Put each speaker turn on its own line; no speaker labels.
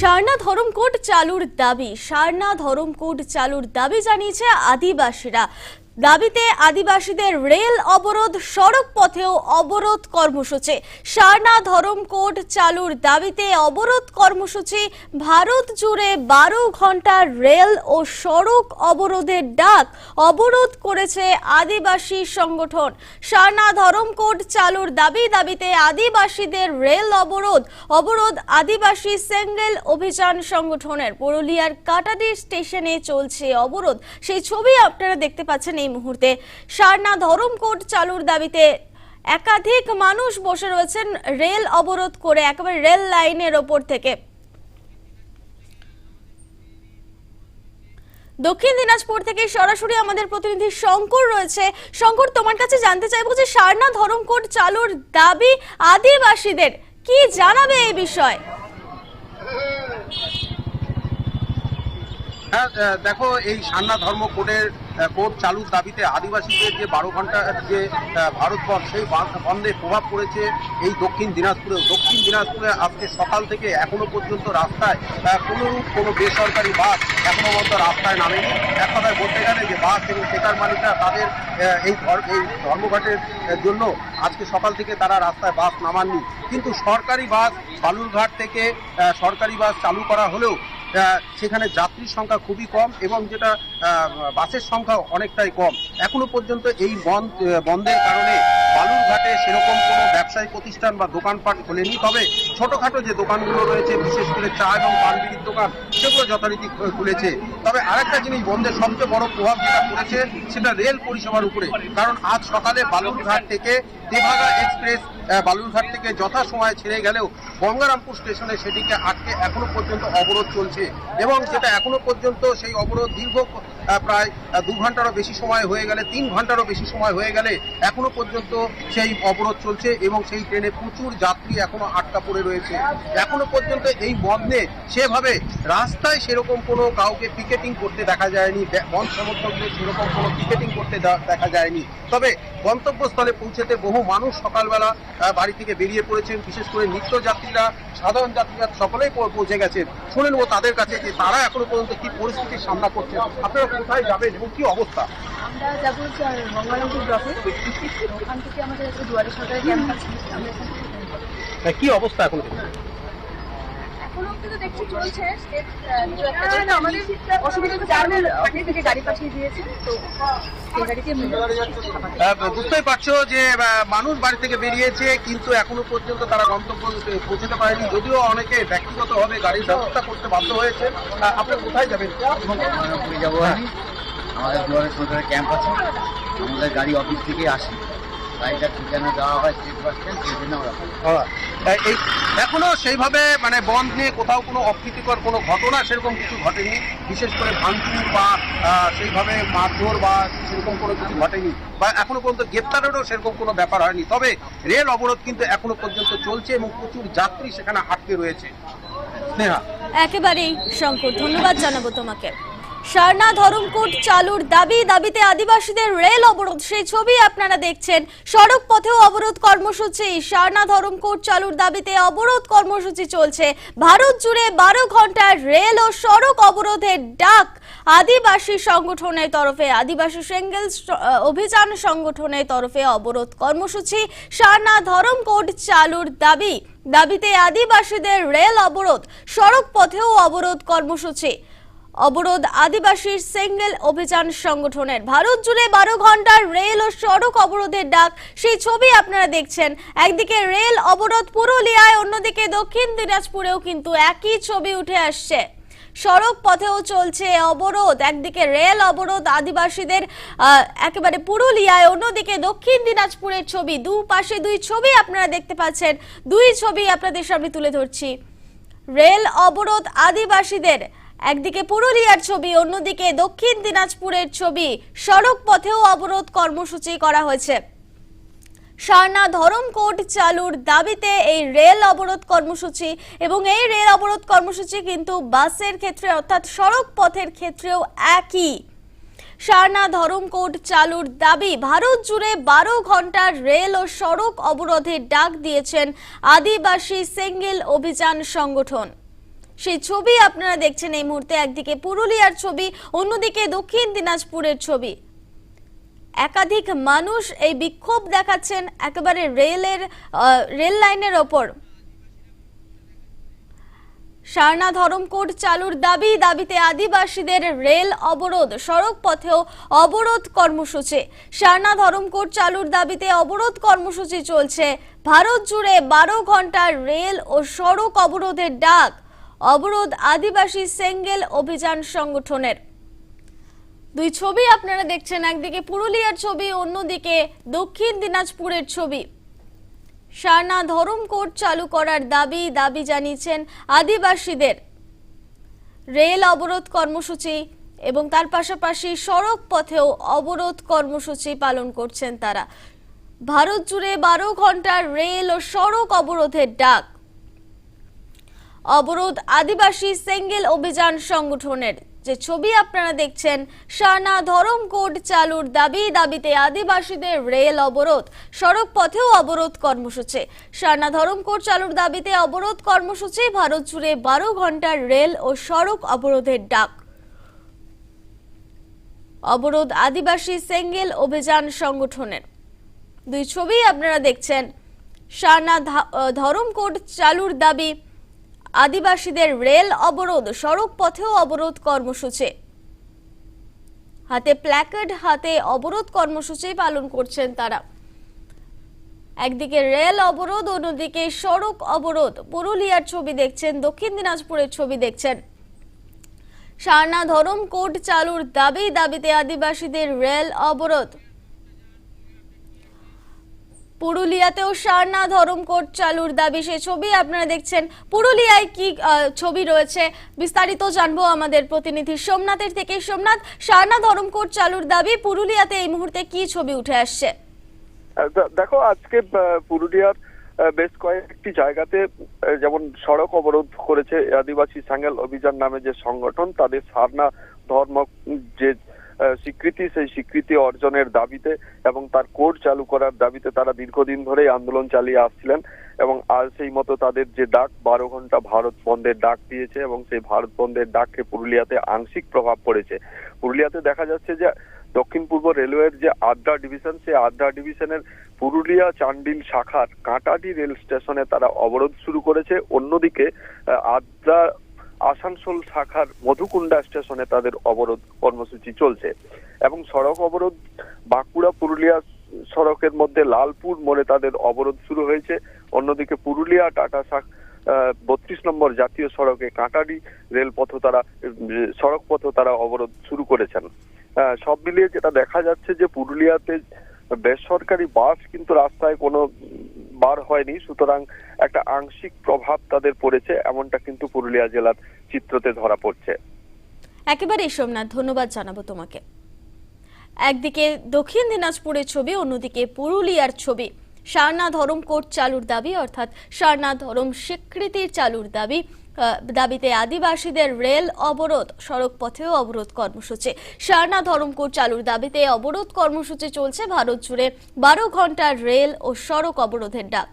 সারনা ধরমকোট চালুর দাবি সারনা ধরমকোট চালুর দাবি জানিয়েছে আদিবাসীরা। দাবিতে আদিবাসীদের রেল অবরোধ সড়ক পথেও অবরোধ কর্মসূচি। সারনা ধরমকোট চালুর দাবিতে অবরোধ কর্মসূচি, ভারত জুড়ে বারো ঘণ্টার রেল ও সড়ক অবরোধের ডাক অবরোধ করেছে আদিবাসী সংগঠন। সারনা ধরমকোট চালুর দাবি, দাবিতে আদিবাসীদের রেল অবরোধ অবরোধ আদিবাসী সেঙ্গেল অভিযান সংগঠনের। পুরুলিয়ার কাটাদি স্টেশনে চলছে অবরোধ। সেই ছবি আপনারা দেখতে পাচ্ছেন এই মুহূর্তে সারনা ধরমকোট চালুর দাবিতে একাধিক মানুষ বসে রয়েছেন রেল অবরোধ করে একেবারে রেল লাইনের ওপর থেকে। দক্ষিণ দিনাজপুর থেকে সরাসরি আমাদের প্রতিনিধি শঙ্কর রয়েছে। শঙ্কর, তোমার কাছে জানতে চাইব যে সারনা ধরমকোট চালুর দাবি আদিবাসীদের, কি জানাবে এই বিষয়?
হ্যাঁ দেখো এই সান্না ধর্ম কোডের কোড চালুর দাবিতে আদিবাসীদের যে বারো ঘণ্টা যে ভারত বন্ধ সেই বন্ধে প্রভাব পড়েছে এই দক্ষিণ দিনাজপুরে। দক্ষিণ দিনাজপুরে আজকে সকাল থেকে এখনও পর্যন্ত রাস্তায় আহ, কোনো বেসরকারি বাস এখনও পর্যন্ত রাস্তায় নামেনি। এক কথায় বলতে গেলে যে বাস এবং সেটার মালিকরা তাদের এই এই ধর্মঘটের জন্য আজকে সকাল থেকে তারা রাস্তায় বাস নামাননি। কিন্তু সরকারি বাস বালুরঘাট থেকে সরকারি বাস চালু করা হলেও সেখানে যাত্রীর সংখ্যা খুবই কম এবং যেটা বাসের সংখ্যা অনেকটাই কম। এখনও পর্যন্ত এই বন্ধ বন্ধের কারণে বালুরঘাটে সেরকম কোনো ব্যবসায়ী প্রতিষ্ঠান বা দোকানপাট খোলেনি। তবে ছোটোখাটো যে দোকানগুলো রয়েছে, বিশেষ করে চা এবং পান বিড়ির দোকান, সেগুলো যথারীতি খুলেছে। তবে আরেকটা জিনিস, বন্ধের সবচেয়ে বড় প্রভাব যেটা পড়েছে, সেটা রেল পরিষেবার উপরে। কারণ আজ সকালে বালুরঘাট থেকে তেভাগা এক্সপ্রেস বালুরঘাট থেকে যথা সময় ছেড়ে গেলেও গঙ্গারামপুর স্টেশনে সেটিকে আটকে এখনও পর্যন্ত অবরোধ চলছে। এবং যেটা এখনও পর্যন্ত সেই অবরোধ দীর্ঘ প্রায় দু ঘন্টারও বেশি সময় হয়ে গেলে, তিন ঘন্টারও বেশি সময় হয়ে গেলে এখনও পর্যন্ত সেই অবরোধ চলছে এবং সেই ট্রেনে প্রচুর যাত্রী এখনও আটকা পড়ে রয়েছে। এখনও পর্যন্ত এই বন্ধে সেভাবে রাস্তায় সেরকম কোনো কাউকে পিকেটিং করতে দেখা যায়নি বন্ধ সমর্থকদের সেরকম কোনো পিকেটিং করতে দেখা যায়নি। তবে গন্তব্যস্থলে পৌঁছতে বহু মানুষ সকালবেলা বাড়ি থেকে বেরিয়ে পড়েছেন বিশেষ করে নিত্য যাত্রীরা সাধারণ যাত্রীরা সকলেই পৌঁছে গেছেন। শুনে নেব তাদের কাছে যে তারা এখনও পর্যন্ত কি পরিস্থিতির সামনা করছেন আপনারা কোথায় যাবেন এবং কি অবস্থা?
আমরা যাব স্যার ব্লকে। ওখান থেকে আমাদের একটা দুয়ারে সরকারের ক্যাম্প আছে আমরা এখান থেকে যাব।
কি অবস্থা এখন?
এখনও অব্দি তো দেখছি চলছে। step, আহ, কিছু একটা না, না, আমাদের অসুবিধা কারণে অফিস থেকে গাড়ি পাঠিয়ে দিয়েছে তো সেই গাড়িতে আমরা যাচ্ছি।
আহ, বুঝতেই পারছ যে মানুষ বাড়ি থেকে বেরিয়েছে কিন্তু এখনও পর্যন্ত তারা গন্তব্য পৌঁছতে পারেনি। যদিও অনেকে ব্যক্তিগতভাবে গাড়ির ব্যবস্থা করতে বাধ্য হয়েছে। আপনি কোথায় যাবেন?
যাব আমি আমাদের দুয়ারে সরকারের ক্যাম্প আছে। আমাদের গাড়ি অফিস থেকে আসে। গাড়িটা ঠিকানা দেওয়া হয় স্টেট বাস স্ট্যান্ড সেই জন্য আমরা
এই, এখনও সেইভাবে মানে বন্ধ নিয়ে কোথাও কোনো অপ্রীতিকর কোনো ঘটনা সেরকম কিছু ঘটেনি? বিশেষ করে ভাঙচুর বা সেইভাবে মারধর বা সেরকম কোনো কিছু ঘটেনি? বা এখনও পর্যন্ত গ্রেপ্তারেরও সেরকম কোনো ব্যাপার হয়নি? তবে রেল অবরোধ কিন্তু এখনও পর্যন্ত চলছে এবং প্রচুর যাত্রী সেখানে আটকে রয়েছে। স্নেহা।
একেবারেই, শঙ্কর, ধন্যবাদ জানাব তোমাকে। সারনা ধরমকোট চালুর দাবি, দাবিতে আদিবাসীদের রেল অবরোধ। সেই ছবি আপনারা দেখছেন। সড়ক পথেও অবরোধ কর্মসূচি। সারনা ধরমকোট চালুর দাবিতে অবরোধ কর্মসূচি চলছে। ভারত জুড়ে বারো ঘণ্টার রেল ও সড়ক অবরোধের ডাক আদিবাসী সংগঠনের তরফে, আদিবাসী সেঙ্গেল অভিযান সংগঠনের তরফে অবরোধ কর্মসূচি। সারনা ধরমকোট চালুর দাবি, দাবিতে আদিবাসীদের রেল অবরোধ। সড়ক পথেও অবরোধ কর্মসূচি। অবরোধ আদিবাসী সেঙ্গেল অভিযান সংগঠনের। ভারত জুড়ে বারো ঘণ্টার রেল ও সড়ক অবরোধের ডাক। সেই ছবি আপনারা দেখছেন। একদিকে রেল অবরোধ পুরুলিয়ায়, অন্যদিকে দক্ষিণ দিনাজপুরেও কিন্তু একই ছবি উঠে আসছে। সড়ক পথেও চলছে অবরোধ। একদিকে রেল অবরোধ আদিবাসীদের একেবারে পুরুলিয়ায়, অন্যদিকে দক্ষিণ দিনাজপুরের ছবি। দু পাশে দুই ছবি আপনারা দেখতে পাচ্ছেন। দুই ছবি আপনাদের সামনে তুলে ধরছি। রেল অবরোধ আদিবাসীদের একদিকে পুরুলিয়ার ছবি, অন্যদিকে দক্ষিণ দিনাজপুরের ছবি। সড়ক পথেও অবরোধ কর্মসূচি করা হয়েছে। সারনা ধরমকোট চালুর দাবিতে এই রেল অবরোধ কর্মসূচি এবং এই রেল অবরোধ কর্মসূচি কিন্তু বাসের ক্ষেত্রে অর্থাৎ সড়ক পথের ক্ষেত্রেও একই। সারনা ধরমকোট চালুর দাবি, ভারত জুড়ে বারো ঘণ্টার রেল ও সড়ক অবরোধের ডাক দিয়েছেন আদিবাসী সেঙ্গেল অভিযান সংগঠন। সেই ছবি আপনারা দেখছেন এই মুহূর্তে, একদিকে পুরুলিয়ার ছবি, অন্যদিকে দক্ষিণ দিনাজপুরের ছবি। একাধিক মানুষ এই বিক্ষোভ দেখাচ্ছেন একেবারে রেলের রেল লাইনের ওপর। সারনা ধরমকোট চালুর দাবি, দাবিতে আদিবাসীদের রেল অবরোধ, সড়ক পথেও অবরোধ কর্মসূচি। সারনা ধরমকোট চালুর দাবিতে অবরোধ কর্মসূচি চলছে। ভারত জুড়ে বারো ঘণ্টার রেল ও সড়ক অবরোধের ডাক। অবরোধ আদিবাসী সেঙ্গেল অভিযান সংগঠনের। দুই ছবি আপনারা দেখছেন, একদিকে পুরুলিয়ার ছবি, অন্যদিকে দক্ষিণ দিনাজপুরের ছবি। সারনা ধরম কোর্ট চালু করার দাবি দাবি জানিয়েছেন আদিবাসীদের। রেল অবরোধ কর্মসূচি এবং তার পাশাপাশি সড়ক পথেও অবরোধ কর্মসূচি পালন করছেন তারা। ভারত জুড়ে বারো ঘণ্টার রেল ও সড়ক অবরোধের ডাক। অবরোধ আদিবাসী সেঙ্গেল অভিযান সংগঠনের। যে ছবি আপনারা দেখছেন সানা ধরম কোড চালুর দাবি, দাবিতে আদিবাসীদের রেল অবরোধ। সড়ক পথেও অবরোধ কর্মসূচি। সানা ধরম কোড চালুর দাবিতে অবরোধ কর্মসূচি, ভারত জুড়ে বারো ঘণ্টার রেল ও সড়ক অবরোধের ডাক। অবরোধ আদিবাসী সেঙ্গেল অভিযান সংগঠনের। দুই ছবি আপনারা দেখছেন। সানা ধরম কোড চালুর দাবি আদিবাসীদের রেল অবরোধ, সড়ক পথেও অবরোধ কর্মসূচি। হাতে প্ল্যাকার্ড হাতে অবরোধ কর্মসূচি পালন করছেন তারা। একদিকে রেল অবরোধ, অন্যদিকে সড়ক অবরোধ। পুরুলিয়ার ছবি দেখছেন, দক্ষিণ দিনাজপুরের ছবি দেখছেন। সারনা ধরম কোড চালুর দাবি, দাবিতে আদিবাসীদের রেল অবরোধ। পুরুলিয়াতেও সারনা ধরম কোট চালুর দাবি, সে ছবি আপনারা দেখছেন। পুরুলিয়ায় কি ছবি রয়েছে বিস্তারিত জানব আমাদের প্রতিনিধি সোমনাথের থেকে। সোমনাথ, সারনা ধরম কোট চালুর দাবি, পুরুলিয়াতে এই মুহূর্তে কি ছবি উঠে আসছে?
দেখো, আজকে পুরুলিয়ার বেশ কয়েকটি জায়গাতে যেমন সড়ক অবরোধ করেছে আদিবাসী সাঙ্গেল অভিযান নামে যে সংগঠন, তাদের সারনা ধর্ম যে স্বীকৃতি, সেই স্বীকৃতি অর্জনের দাবিতে এবং তার কোর্ট চালু করার দাবিতে তারা দীর্ঘদিন ধরেই আন্দোলন চালিয়ে আসছিলেন এবং আজ সেই মতো তাদের যে ডাক, বারো ঘণ্টা ভারত বন্ধের ডাক দিয়েছে এবং সেই ভারত বন্ধের ডাকে পুরুলিয়াতে আংশিক প্রভাব পড়েছে। পুরুলিয়াতে দেখা যাচ্ছে যে দক্ষিণ পূর্ব রেলওয়ের যে আদ্রা ডিভিশন, সেই আদ্রা ডিভিশনের পুরুলিয়া চান্ডিল শাখার কাঁটাডি রেল স্টেশনে তারা অবরোধ শুরু করেছে। অন্যদিকে আদ্রা আসানসোল শাখার মধুকুণ্ডা স্টেশনে তাদের অবরোধ কর্মসূচি চলছে এবং সড়ক অবরোধ বাঁকুড়া, পুরুলিয়া সড়কের মধ্যে লালপুর মোড়ে তাদের অবরোধ শুরু হয়েছে। অন্যদিকে পুরুলিয়া, টাটা শাখ বত্রিশ নম্বর জাতীয় সড়কে কাঁটাডি রেলপথ তারা সড়ক পথ তারা অবরোধ শুরু করেছেন। সব মিলিয়ে যেটা দেখা যাচ্ছে যে পুরুলিয়াতে বেসরকারি বাস কিন্তু রাস্তায় কোনো বার হয়নি, সুতরাং একটা আংশিক প্রভাব তাদের পড়েছে, এমনটা কিন্তু পুরুলিয়া জেলার চিত্রতে ধরা পড়ছে।
একেবারে সোমনাথ, ধন্যবাদ জানাব তোমাকে। একদিকে দক্ষিণ দিনাজপুরের ছবি, অন্যদিকে পুরুলিয়ার ছবি। সারনা ধরম কোর্ট চালুর দাবি, অর্থাৎ সারনা ধরম স্বীকৃতির চালুর দাবি। দাবিতে আদিবাসীদের রেল অবরোধ, সড়ক পথেও অবরোধ কর্মসূচি। সারনা ধরমকোট চালুর দাবিতে অবরোধ কর্মসূচি চলছে ভারত জুড়ে। বারো ঘণ্টার রেল ও সড়ক অবরোধের ডাক।